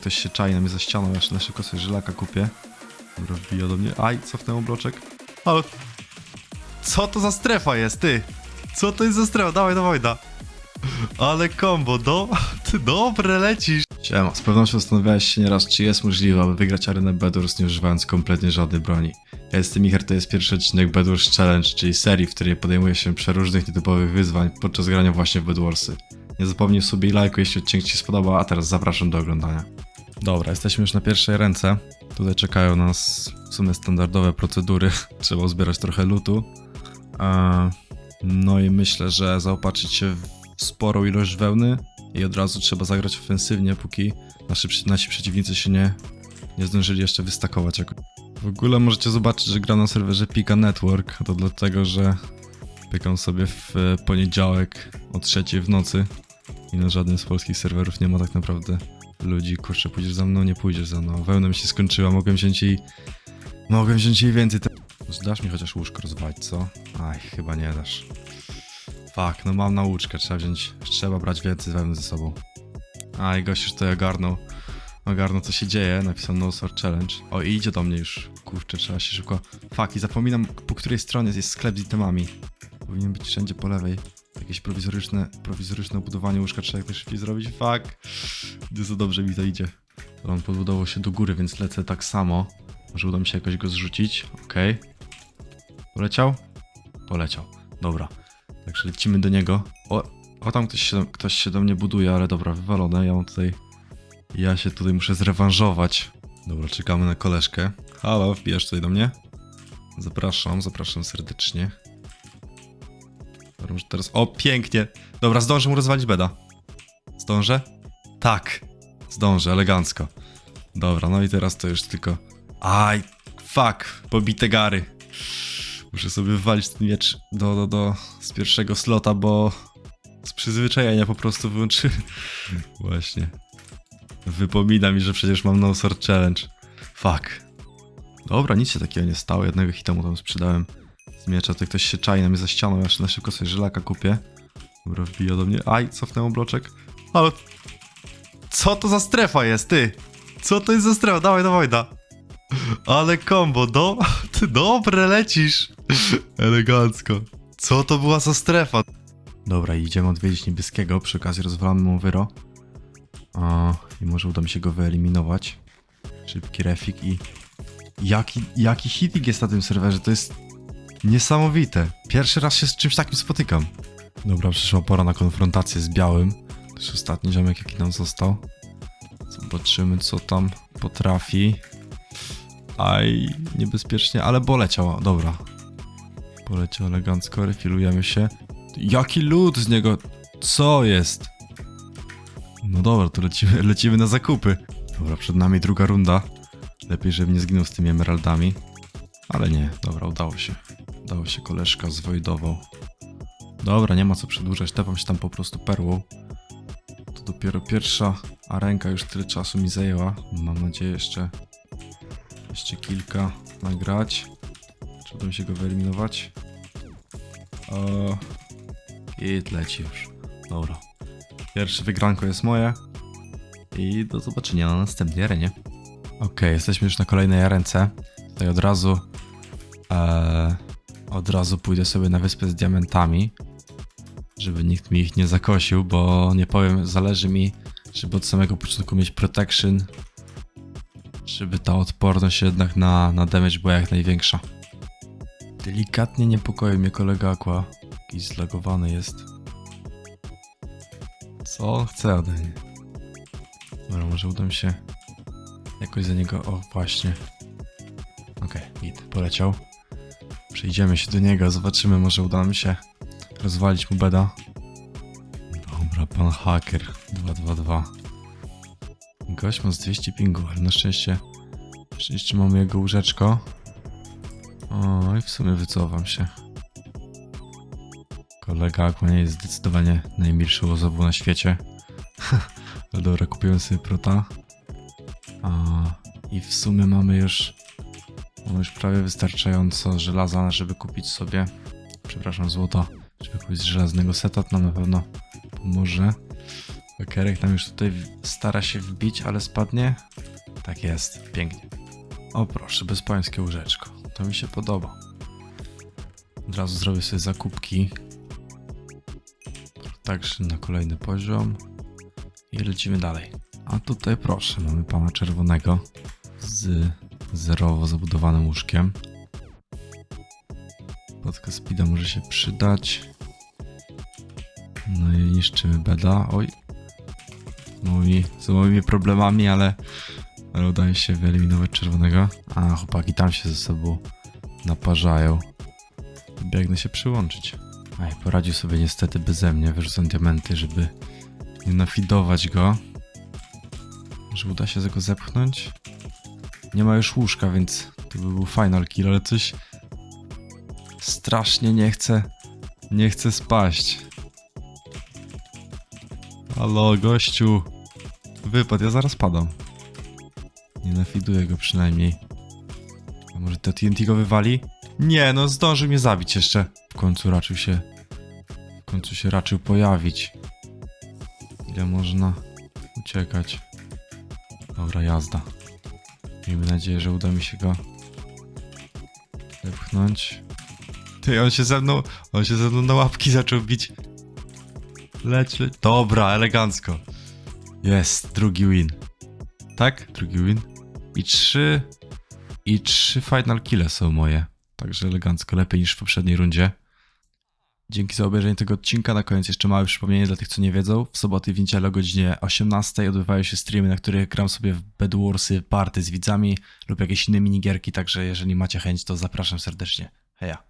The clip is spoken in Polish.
Ktoś się czai na mnie za ścianą, jeszcze na szybko sobie żylaka kupię. Dobra, wbija do mnie. Aj, cofnęło bloczek. Ale... Co to za strefa jest, ty? Co to jest za strefa? Dawaj, dawaj, da. Ale kombo, do... Ty dobre lecisz. Siema, z pewnością zastanawiałeś się nieraz, czy jest możliwe, aby wygrać arenę Bedwars nie używając kompletnie żadnej broni. Ja jestem Micher, to jest pierwszy odcinek Bedwars Challenge, czyli serii, w której podejmuje się przeróżnych nietypowych wyzwań podczas grania właśnie w Bedwarsy. Nie zapomnij sobie i lajku, jeśli odcinek Ci spodoba, a teraz zapraszam do oglądania. Dobra, jesteśmy już na pierwszej ręce. Tutaj czekają nas w sumie standardowe procedury. Trzeba uzbierać trochę lutu. No i myślę, że zaopatrzyć się w sporą ilość wełny i od razu trzeba zagrać ofensywnie, póki nasi, nasi przeciwnicy się nie, nie zdążyli jeszcze wystakować. W ogóle możecie zobaczyć, że gra na serwerze Pika Network. To dlatego, że pykam sobie w e, poniedziałek o trzeciej w nocy i na żadnym z polskich serwerów nie ma tak naprawdę ludzi. Kurczę, pójdziesz za mną, nie pójdziesz za mną. Wełna mi się skończyła, mogłem wziąć jej... Mogłem wziąć jej więcej. Te... Dasz mi chociaż łóżko rozwalić, co? Aj, chyba nie dasz. Fuck, no mam nauczkę, trzeba wziąć... Trzeba brać więcej wełny ze sobą. Aj, gość już to ogarnął. Ogarnął, co się dzieje. Napisał No Sword Challenge. O, i idzie do mnie już. Kurczę, trzeba się szybko... Fuck, i zapominam, po której stronie jest sklep z itemami. Powinien być wszędzie po lewej. Jakieś prowizoryczne, prowizoryczne budowanie łóżka trzeba jak najszybciej zrobić. Fuck. Bardzo dobrze mi to idzie. On podbudował się do góry, więc lecę tak samo. Może uda mi się jakoś go zrzucić. Okej. Poleciał? Poleciał. Dobra. Także lecimy do niego. O, o tam ktoś się, ktoś się do mnie buduje, ale dobra, wywalone. Ja mam tutaj... Ja się tutaj muszę zrewanżować. Dobra, czekamy na koleżkę. Halo, wbijasz tutaj do mnie? Zapraszam, zapraszam serdecznie. Dobra, może teraz... O, pięknie! Dobra, zdążę mu rozwalić beda. Zdążę? Tak. Zdążę, elegancko. Dobra, no i teraz to już tylko... Aj, fuck, pobite gary. Muszę sobie wywalić ten miecz do, do, do z pierwszego slota, bo z przyzwyczajenia po prostu wyłączy... Właśnie. Wypomina mi, że przecież mam no sword challenge. Fuck. Dobra, nic się takiego nie stało, jednego hita mu tam sprzedałem z miecza, to ktoś się czai na mnie za ścianą, jeszcze na szybko sobie żylaka kupię. Dobra, wbija do mnie. Aj, cofnęło bloczek. Ale... Co to za strefa jest, ty? Co to jest za strefa? Dawaj, dawaj, da. Ale kombo, do... Ty dobre lecisz. Elegancko. Co to była za strefa? Dobra, idziemy odwiedzić niebieskiego, przy okazji rozwalamy mu wyro. O, I może uda mi się go wyeliminować. Szybki refik i... Jaki, jaki hitik jest na tym serwerze, to jest niesamowite. Pierwszy raz się z czymś takim spotykam. Dobra, przyszła pora na konfrontację z białym. To jest ostatni ziomek, jaki nam został. Zobaczymy, co tam potrafi. Aj, niebezpiecznie, ale poleciał. Dobra. Poleciał elegancko, refilujemy się. Jaki lód z niego? Co jest? No dobra, to lecimy, lecimy na zakupy. Dobra, przed nami druga runda. Lepiej, żebym nie zginął z tymi emeraldami. Ale nie, dobra, udało się. Udało się, koleżka zwojdował. Dobra, nie ma co przedłużać, tepam się tam po prostu perłą. To dopiero pierwsza arenka już tyle czasu mi zajęła. Mam nadzieję jeszcze, jeszcze kilka nagrać. Czy uda się go wyeliminować? Git leci już. Dobra. Pierwsze wygranko jest moje. I do zobaczenia na następnej arenie. Okej, jesteśmy już na kolejnej arence. Tutaj od razu Eee, od razu pójdę sobie na wyspę z diamentami, żeby nikt mi ich nie zakosił, bo nie powiem, zależy mi, żeby od samego początku mieć protection, żeby ta odporność jednak na, na damage była jak największa. Delikatnie niepokoi mnie kolega Aqua, jakiś zlagowany jest. Co on chce ode mnie? Dobra, może uda mi się jakoś za niego, o właśnie. Okej, git, poleciał. Przejdziemy się do niego, zobaczymy, może uda nam się rozwalić mu beda. Dobra, pan haker 222. Gość ma z 200 pingu, ale na szczęście, na szczęście mamy jego łóżeczko. O, i w sumie wycofam się. Kolega Aqua nie jest zdecydowanie najmilszą osobą na świecie. ale dobra, kupiłem sobie prota. A, I w sumie mamy już już prawie wystarczająco żelaza, żeby kupić sobie, przepraszam, złota, żeby kupić żelaznego seta, nam na pewno pomoże. Bekerek tam już tutaj stara się wbić, ale spadnie. Tak jest, pięknie. O proszę, bezpańskie łóżeczko. To mi się podoba. Od razu zrobię sobie zakupki. Także na kolejny poziom. I lecimy dalej. A tutaj proszę, mamy pana czerwonego z zerowo zabudowanym łóżkiem. Podka może się przydać. No i niszczymy beda. Oj. Z małymi, z małymi problemami, ale, ale udaje się wyeliminować czerwonego. A, chłopaki tam się ze sobą naparzają. Biegnę się przyłączyć. Aj, poradził sobie niestety beze mnie. Wyrzucam diamenty, żeby nie nafidować go. Że uda się go zepchnąć. Nie ma już łóżka, więc to by był final kill, ale coś strasznie nie chce, nie chce spaść. Halo, gościu. Wypad, ja zaraz padam. Nie nafiduję go przynajmniej. A może to TNT go wywali? Nie, no zdążył mnie zabić jeszcze. W końcu raczył się... W końcu się raczył pojawić. Ile można uciekać? Dobra, jazda. Miejmy nadzieję, że uda mi się go wepchnąć. Ty, on się ze mną, on się ze mną na łapki zaczął bić. Leć, leć. Dobra, elegancko. Jest, drugi win. Tak? Drugi win. I trzy... I trzy final kille są moje. Także elegancko, lepiej niż w poprzedniej rundzie. Dzięki za obejrzenie tego odcinka. Na koniec jeszcze małe przypomnienie dla tych, co nie wiedzą. W soboty w niedzielę o godzinie 18 odbywają się streamy, na których gram sobie w Bedwarsy, party z widzami lub jakieś inne minigierki, także jeżeli macie chęć, to zapraszam serdecznie. Heja.